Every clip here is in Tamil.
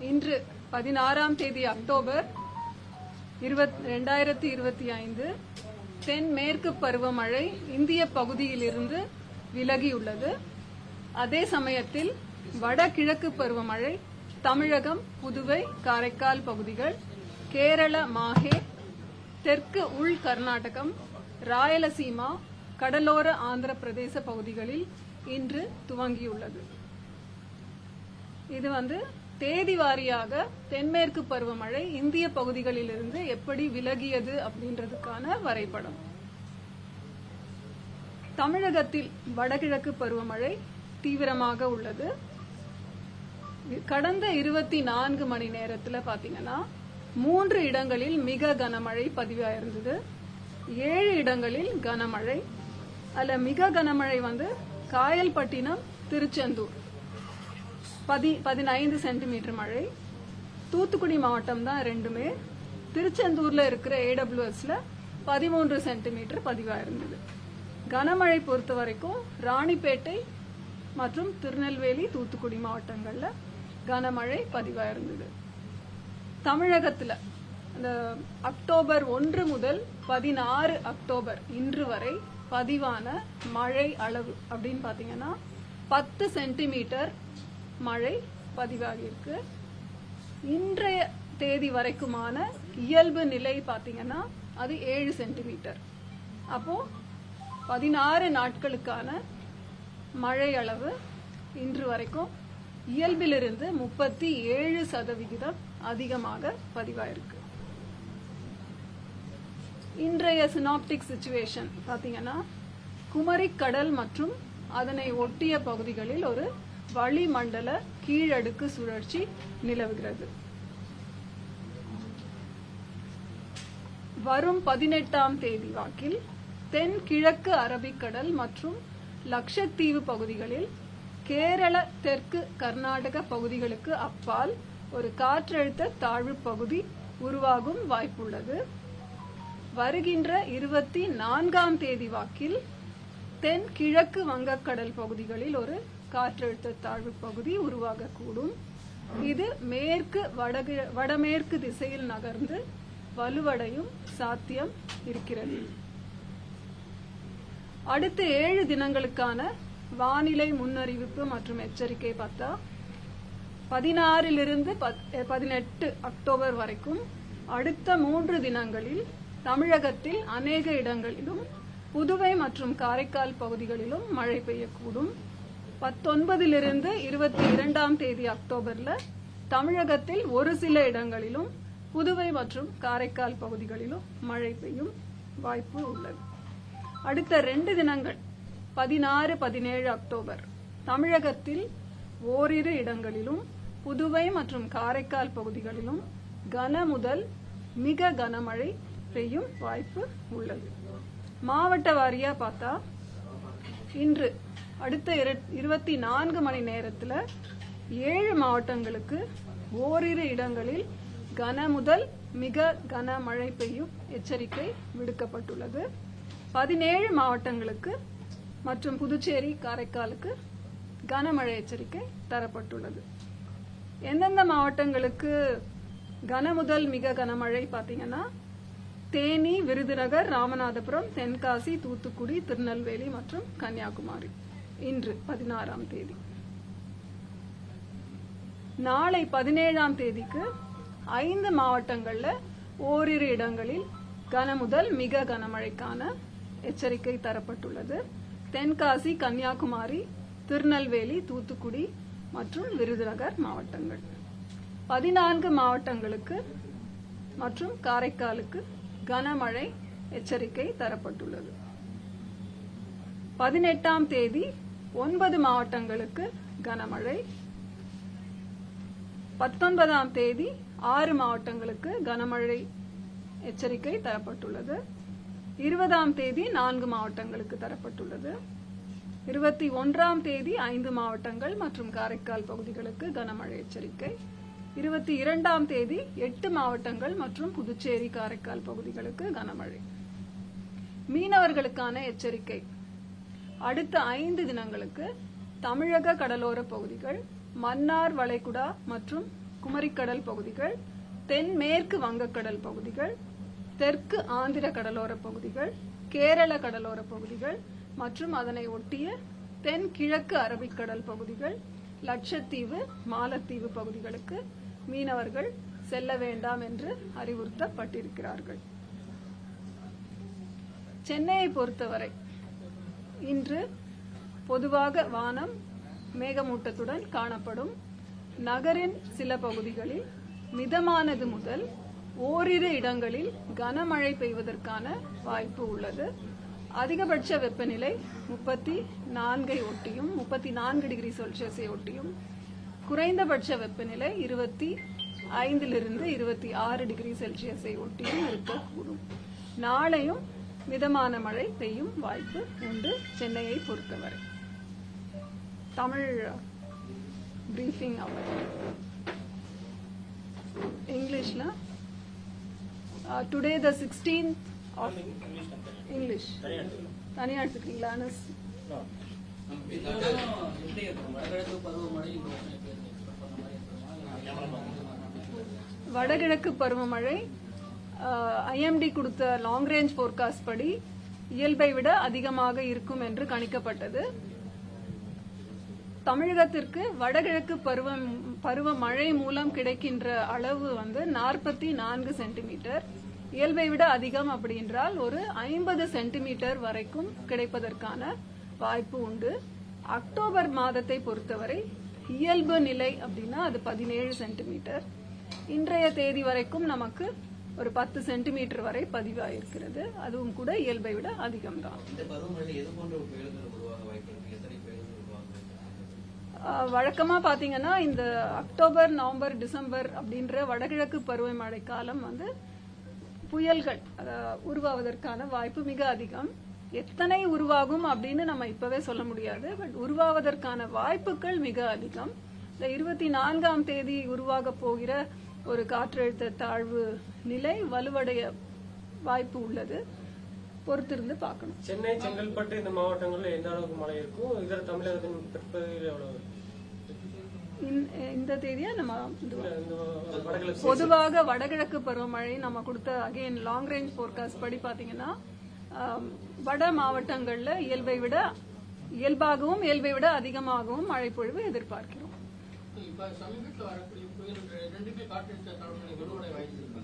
இன்று பதினாறாம் தேதி அக்டோபர் இருபத் ரெண்டாயிரத்தி இருபத்தி ஐந்து தென்மேற்கு பருவமழை இந்திய பகுதியிலிருந்து விலகியுள்ளது. அதே சமயத்தில் வடகிழக்கு பருவமழை தமிழகம் புதுவை காரைக்கால் பகுதிகள் கேரள மாஹே தெற்கு உள் கர்நாடகம் ராயலசீமா கடலோர ஆந்திர பிரதேச பகுதிகளில் இன்று துவங்கியுள்ளது. இது வந்து தேதி வாரியாக தென்மேற்கு பருவமழை இந்திய பகுதிகளிலிருந்து எப்படி விலகியது அப்படின்றதுக்கான வரைபடம். தமிழகத்தில் வடகிழக்கு பருவமழை தீவிரமாக உள்ளது. கடந்த இருபத்தி நான்கு மணி நேரத்துல பாத்தீங்கன்னா மூன்று இடங்களில் மிக கனமழை பதிவாயிருந்தது. ஏழு இடங்களில் கனமழை. அல்ல மிக கனமழை வந்து காயல்பட்டினம் திருச்செந்தூர். பதி பதினைந்து சென்டிமீட்டர் மழை. தூத்துக்குடி மாவட்டம் தான் ரெண்டுமே. திருச்செந்தூர்ல இருக்கிற ஏடபிள்யூஎஸ்ல பதிமூன்று சென்டிமீட்டர் பதிவாயிருந்தது கனமழை பொறுத்த வரைக்கும் ராணிப்பேட்டை மற்றும் திருநெல்வேலி தூத்துக்குடி மாவட்டங்கள்ல கனமழை பதிவாயிருந்தது தமிழகத்துல இந்த அக்டோபர் ஒன்று முதல் பதினாறு அக்டோபர் இன்று வரை பதிவான மழை அளவு அப்படின்னு பாத்தீங்கன்னா பத்து சென்டிமீட்டர் மழை பதிவாகியிருக்கு. இன்றைய தேதி வரைக்குமான இயல்பு நிலை பார்த்தீங்கன்னா அது ஏழு சென்டிமீட்டர். அப்போ பதினாறு நாட்களுக்கான மழை அளவு இன்று வரைக்கும் இயல்பிலிருந்து முப்பத்தி ஏழு சதவிகிதம் அதிகமாக பதிவாயிருக்கு. இன்றைய சினாப்டிக் சுச்சுவேஷன் பார்த்தீங்கன்னா குமரிக் கடல் மற்றும் அதனை ஒட்டிய பகுதிகளில் ஒரு வளிமண்டல கீழடுக்கு சுழற்சி நிலவுகிறது. வரும் பதினெட்டாம் தேதி வாக்கில் தென் கிழக்கு அரபிக்கடல் மற்றும் லட்சத்தீவு பகுதிகளில் கேரள தெற்கு கர்நாடக பகுதிகளுக்கு அப்பால் ஒரு காற்றழுத்த தாழ்வு பகுதி உருவாகும் வாய்ப்புள்ளது. வருகின்ற இருபத்தி நான்காம் தேதி வாக்கில் தென் கிழக்கு வங்கக்கடல் பகுதிகளில் ஒரு காற்றழுத்த தாழ்வு பகுதி உருவாகக்கூடும். இது மேற்கு வடகு வடமேற்கு திசையில் நகர்ந்து வலுவடையும் சாத்தியம் இருக்கிறது. அடுத்த ஏழு தினங்களுக்கான வானிலை முன்னறிவிப்பு மற்றும் எச்சரிக்கை பார்த்தா பதினாறிலிருந்து பதினெட்டு அக்டோபர் வரைக்கும் அடுத்த மூன்று தினங்களில் தமிழகத்தில் அநேக இடங்களிலும் புதுவை மற்றும் காரைக்கால் பகுதிகளிலும் மழை பெய்யக்கூடும். பத்தொன்பதிலிருந்து இருபத்தி இரண்டாம் தேதி அக்டோபர்ல தமிழகத்தில் ஒரு சில இடங்களிலும் புதுவை மற்றும் காரைக்கால் பகுதிகளிலும் மழை பெய்யும் வாய்ப்பு உள்ளது. அடுத்த ரெண்டு தினங்கள் பதினாறு பதினேழு அக்டோபர் தமிழகத்தில் ஓரிரு இடங்களிலும் புதுவை மற்றும் காரைக்கால் பகுதிகளிலும் கன முதல் மிக கனமழை பெய்யும் வாய்ப்பு உள்ளது. மாவட்ட வாரியா பார்த்தா இன்று அடுத்த இருபத்தி நான்கு மணி நேரத்துல ஏழு மாவட்டங்களுக்கு ஓரிரு இடங்களில் கன முதல் மிக கனமழை பெய்யும் எச்சரிக்கை விடுக்கப்பட்டுள்ளது. பதினேழு மாவட்டங்களுக்கு மற்றும் புதுச்சேரி காரைக்காலுக்கு கனமழை எச்சரிக்கை தரப்பட்டுள்ளது. எந்தெந்த மாவட்டங்களுக்கு கன முதல் மிக கனமழை பார்த்தீங்கன்னா தேனி விருதுநகர் ராமநாதபுரம் தென்காசி தூத்துக்குடி திருநெல்வேலி மற்றும் கன்னியாகுமரி. இன்று பதினாறாம் தேதி. நாளை பதினேழாம் தேதிக்கு ஐந்து மாவட்டங்களில் ஓரிரு இடங்களில் கன முதல் மிக கனமழைக்கான எச்சரிக்கை தரப்பட்டுள்ளது. தென்காசி கன்னியாகுமரி திருநெல்வேலி தூத்துக்குடி மற்றும் விருதுநகர் மாவட்டங்கள். பதினான்கு மாவட்டங்களுக்கு மற்றும் காரைக்காலுக்கு கனமழை எச்சரிக்கை தரப்பட்டுள்ளது. பதினெட்டாம் தேதி ஒன்பது மாவட்டங்களுக்கு கனமழை. பத்தொன்பதாம் தேதி ஆறு மாவட்டங்களுக்கு கனமழை எச்சரிக்கை தரப்பட்டுள்ளது. இருபதாம் தேதி நான்கு மாவட்டங்களுக்கு தரப்பட்டுள்ளது. இருபத்தி ஒன்றாம் தேதி ஐந்து மாவட்டங்கள் மற்றும் காரைக்கால் பகுதிகளுக்கு கனமழை எச்சரிக்கை. இருபத்தி இரண்டாம் தேதி எட்டு மாவட்டங்கள் மற்றும் புதுச்சேரி காரைக்கால் பகுதிகளுக்கு கனமழை. மீனவர்களுக்கான எச்சரிக்கை. அடுத்த ஐந்து தினங்களுக்கு தமிழக கடலோர பகுதிகள் மன்னார் வளைகுடா மற்றும் குமரிக்கடல் பகுதிகள் தென்மேற்கு வங்கக்கடல் பகுதிகள் தெற்கு ஆந்திர கடலோர பகுதிகள் கேரள கடலோர பகுதிகள் மற்றும் அதனை ஒட்டிய தென்கிழக்கு அரபிக்கடல் பகுதிகள் லட்சத்தீவு மாலத்தீவு பகுதிகளுக்கு மீனவர்கள் செல்ல வேண்டாம் என்று அறிவுறுத்தப்பட்டிருக்கிறார்கள். சென்னையை பொறுத்தவரை இன்று பொதுவாக வானம் மேகமூட்டத்துடன் காணப்படும் நகரின் சில பகுதிகளில் மிதமானது முதல் ஓரிரு இடங்களில் கனமழை பெய்வதற்கான வாய்ப்பு உள்ளது. அதிகபட்ச வெப்பநிலை முப்பத்தி நான்கை ஒட்டியும் முப்பத்தி நான்கு டிகிரி செல்சியஸை ஒட்டியும். குறைந்தபட்ச வெப்பநிலை இருபத்தி ஐந்திலிருந்து இருபத்தி ஆறு டிகிரி செல்சியஸை ஒட்டியும் இருக்கக்கூடும். நாளையும் மிதமான மழை பெய்யும் வாய்ப்பு உண்டு சென்னையை பொறுத்தவரை. தமிழ் பிரீஃபிங் அவர் இங்கிலீஷ்ல today the sixteenth of English தனியார் எடுத்துக்கிறீங்களா அனஸ் வடகிழக்கு பருவமழை. ஐஎம்டி கொடுத்த லாங் ரேஞ்ச் ஃபோர்காஸ்ட் படி இயல்பை விட அதிகமாக இருக்கும் என்று கணிக்கப்பட்டது. தமிழகத்திற்கு வடகிழக்கு பருவம் பருவமழை மூலம் கிடைக்கின்ற அளவு வந்து நாற்பத்தி நான்கு சென்டிமீட்டர். இயல்பை விட அதிகம் அப்படின்றால் ஒரு ஐம்பது சென்டிமீட்டர் வரைக்கும் கிடைப்பதற்கான வாய்ப்பு உண்டு. அக்டோபர் மாதத்தை பொறுத்தவரை இயல்பு நிலை அப்படின்னா அது பதினேழு சென்டிமீட்டர். இன்றைய தேதி வரைக்கும் நமக்கு ஒரு பத்து சென்டிமீட்டர் வரை பதிவாயிருக்கிறது. அதுவும் கூட இயல்பை விட அதிகம்தான். வழக்கமா பாத்தீங்கன்னா இந்த அக்டோபர் நவம்பர் டிசம்பர் அப்படின்ற வடகிழக்கு பருவமழை காலம் வந்து புயல்கள் உருவாவதற்கான வாய்ப்பு மிக அதிகம். எத்தனை உருவாகும் அப்படின்னு நம்ம இப்பவே சொல்ல முடியாது. பட் உருவாவதற்கான வாய்ப்புகள் மிக அதிகம். இந்த இருபத்தி நான்காம் தேதி உருவாக போகிற ஒரு காற்றழுத்த தாழ்வு நிலை வலுவடைய வாய்ப்பு உள்ளது. பொறுத்திருந்து பார்க்கணும். சென்னை செங்கல்பட்டு இந்த மாவட்டங்கள்ல எந்த அளவுக்கு மழை இருக்கும்? இதர தமிழகத்தின் பிற்பகுதியில் எவ்வளவு? இந்த- தேதியை நம்ம பொதுவாக வடகிழக்கு பருவமழை நம்ம கொடுத்த அகைன் லாங் ரேஞ்ச் ஃபோர்காஸ்ட் படி பாத்தீங்கன்னா வட மாவட்டங்கள்ல இயல்பை விட இயல்பாகவும் இயல்பை விட அதிகமாகவும் மழை பொழிவு எதிர்பார்க்கிறோம். இப்ப சமீபத்தில் வரக்கூடிய புயல் ரெண்டுமே காற்றழுத்த தாழ்வு வாய்ப்பு இருக்கு.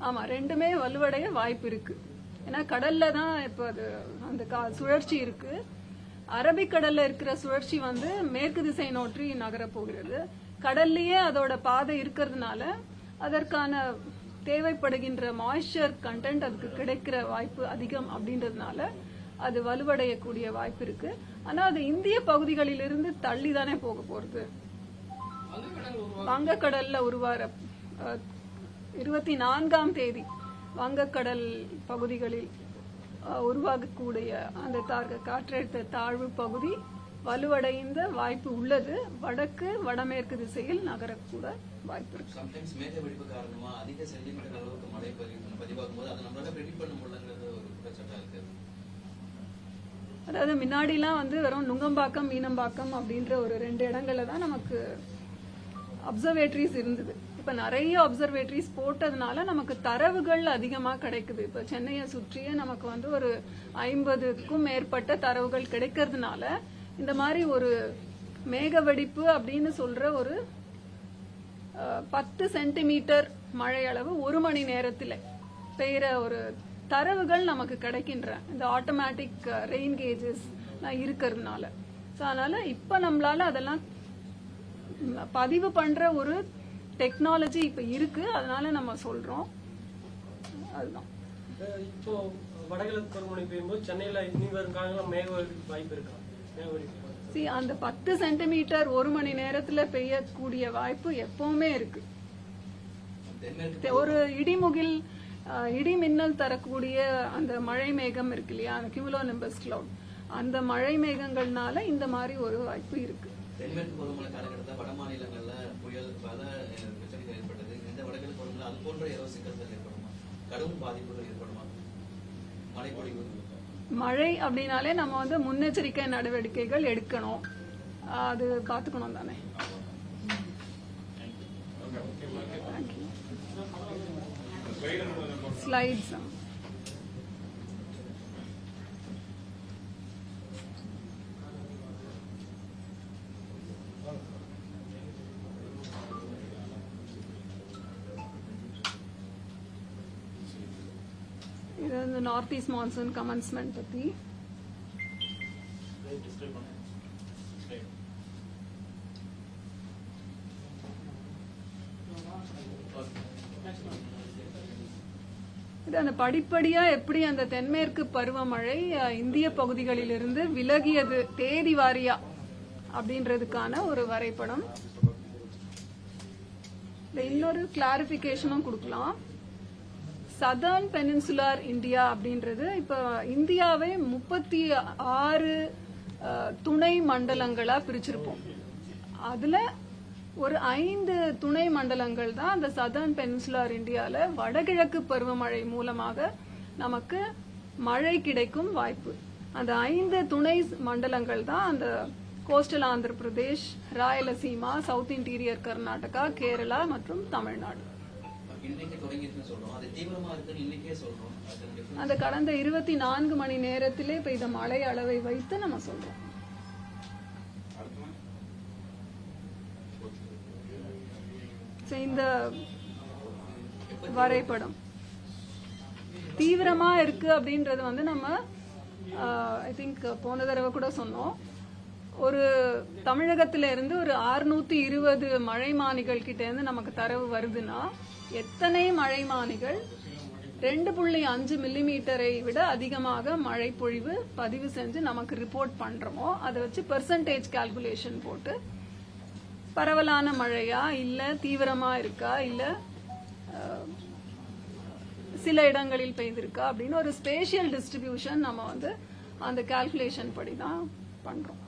ஆமா ரெண்டுமே வலுவடைய வாய்ப்பு இருக்கு. ஏன்னா கடல்ல தான் இப்ப அது அந்த கா- சுழற்சி இருக்கு. அரபிக்கடல்ல இருக்கிற சுழற்சி வந்து மேற்கு திசை நோற்றி நகரப்போகிறது கடல்லையே அதோட பாதை இருக்கிறதுனால அதற்கான தேவைப்படுகின்ற மாய்ஸ்சர் கண்டென்ட் அதுக்கு கிடைக்கிற வாய்ப்பு அதிகம் அப்படின்றதுனால அது வலுவடையக்கூடிய வாய்ப்பு இருக்கு. ஆனா அது இந்திய பகுதிகளிலிருந்து தள்ளி தானே போக போறது. வங்கக்கடல்ல உருவார இருபத்தி நான்காம் தேதி வங்கக்கடல் பகுதிகளில் உருவாகக்கூடிய அந்த தார் காற்றழுத்த தாழ்வு பகுதி வலுவடைந்த வாய்ப்பு உள்ளது. வடக்கு வடமேற்கு திசையில் நகரக்கூட வாய்ப்பு இருக்கு. அதாவது முன்னாடிலாம் வந்து வெறும் நுங்கம்பாக்கம் மீனம்பாக்கம் அப்படின்ற ஒரு ரெண்டு இடங்கள்ல தான் நமக்கு அப்சர்வேட்டரிஸ் இருந்தது. இப்ப நிறைய அப்சர்வேட்டரிஸ் போட்டதுனால நமக்கு தரவுகள் அதிகமா கிடைக்குது. இப்ப சென்னையை சுற்றியே நமக்கு வந்து ஒரு ஐம்பதுக்கும் மேற்பட்ட தரவுகள் கிடைக்கிறதுனால இந்த மாதிரி ஒரு மேக வெடிப்பு அப்படின்னு சொல்ற ஒரு பத்து சென்டிமீட்டர் மழை அளவு ஒரு மணி நேரத்தில் பெய்கிற ஒரு தரவுகள் நமக்கு கிடைக்கின்ற இந்த ஆட்டோமேட்டிக் ரெயின் கேஜஸ் இருக்கிறதுனால. ஸோ அதனால இப்போ நம்மளால அதெல்லாம் பதிவு பண்ற ஒரு டெக்னாலஜி இப்போ இருக்கு. அதனால நம்ம சொல்றோம். அதுதான். இப்போ வடகிழக்கு பருவமழை பெய்யும்போது சென்னையில இனி வரும் காலங்களில் மேக வெடிப்பு வாய்ப்பு இருக்கா? மேக வெடிப்பு See, அந்த பத்து சென்டிமீட்டர் ஒரு மணி நேரத்துல பெய்யக்கூடிய வாய்ப்பு எப்பவுமே இருக்கு. ஒரு இடிமுகில் இடி மின்னல் தரக்கூடிய அந்த மழை மேகம் இருக்கு இல்லையா? அந்த கியூலோ நிம்பஸ் கிளவுட் அந்த மழை மேகங்கள்னால இந்த மாதிரி ஒரு வாய்ப்பு இருக்கு. தென்மேற்கு பருவமழை காலகட்டத்தில் வட மாநிலங்கள்ல புயல் பல பிரச்சனைகள் ஏற்பட்டது. இந்த வடகிழக்கு பருவமழை அது போன்ற ஏதோ சிக்கல்கள் ஏற்படுமா? கடும் பாதிப்புகள் ஏற்படுமா? மழை பொழிவு. மழை அப்படின்னாலே நம்ம வந்து முன்னெச்சரிக்கை நடவடிக்கைகள் எடுக்கணும். அது பார்த்துக்கணும் தானே. ஸ்லைட்ஸ் இது வந்து நார்த் ஈஸ்ட் மான்சூன் கமன்ஸ்மெண்ட் பத்தி இது அந்த படிப்படியா எப்படி அந்த தென்மேற்கு பருவமழை இந்திய பகுதிகளிலிருந்து விலகியது தேதி வாரியா அப்படின்றதுக்கான ஒரு வரைபடம். இன்னொரு கிளாரிபிகேஷனும் கொடுக்கலாம். சதர்ன் பெனின்சுலார் இந்தியா அப்படின்றது இப்போ இந்தியாவை முப்பத்தி ஆறு துணை மண்டலங்களா பிரிச்சிருப்போம். அதுல ஒரு ஐந்து துணை மண்டலங்கள் தான் அந்த சதர்ன் பெனின்சுலார் இந்தியால வடகிழக்கு பருவமழை மூலமாக நமக்கு மழை கிடைக்கும் வாய்ப்பு. அந்த ஐந்து துணை மண்டலங்கள் தான் அந்த coastal Andhra Pradesh Rayalaseema south interior Karnataka Kerala மற்றும் தமிழ்நாடு அந்த கடந்த இருபத்தி நான்கு மணி நேரத்திலே பெய்த மழை அளவை வைத்து நம்ம சொல்றோம். இந்த வரைபடம் தீவிரமா இருக்கு அப்படின்றது வந்து நம்ம ஐ திங்க் போன தடவை கூட சொன்னோம். ஒரு தமிழகத்தில இருந்து ஒரு 620 இருபது மழைமானிகள் கிட்ட இருந்து நமக்கு தரவு வருதுன்னா எத்தனை மழைமானிகள்? ரெண்டு புள்ளி அஞ்சு மில்லிமீட்டரை விட அதிகமாக மழை பொழிவு பதிவு செஞ்சு நமக்கு ரிப்போர்ட் பண்றோமோ அதை வச்சு பெர்சன்டேஜ் கால்குலேஷன் போட்டு பரவலான மழையா இல்ல தீவிரமா இருக்கா இல்ல சில இடங்களில் பெய்திருக்கா அப்படின்னு ஒரு ஸ்பேஷியல் டிஸ்ட்ரிபியூஷன் நம்ம வந்து அந்த கால்குலேஷன் படி தான் பண்றோம்.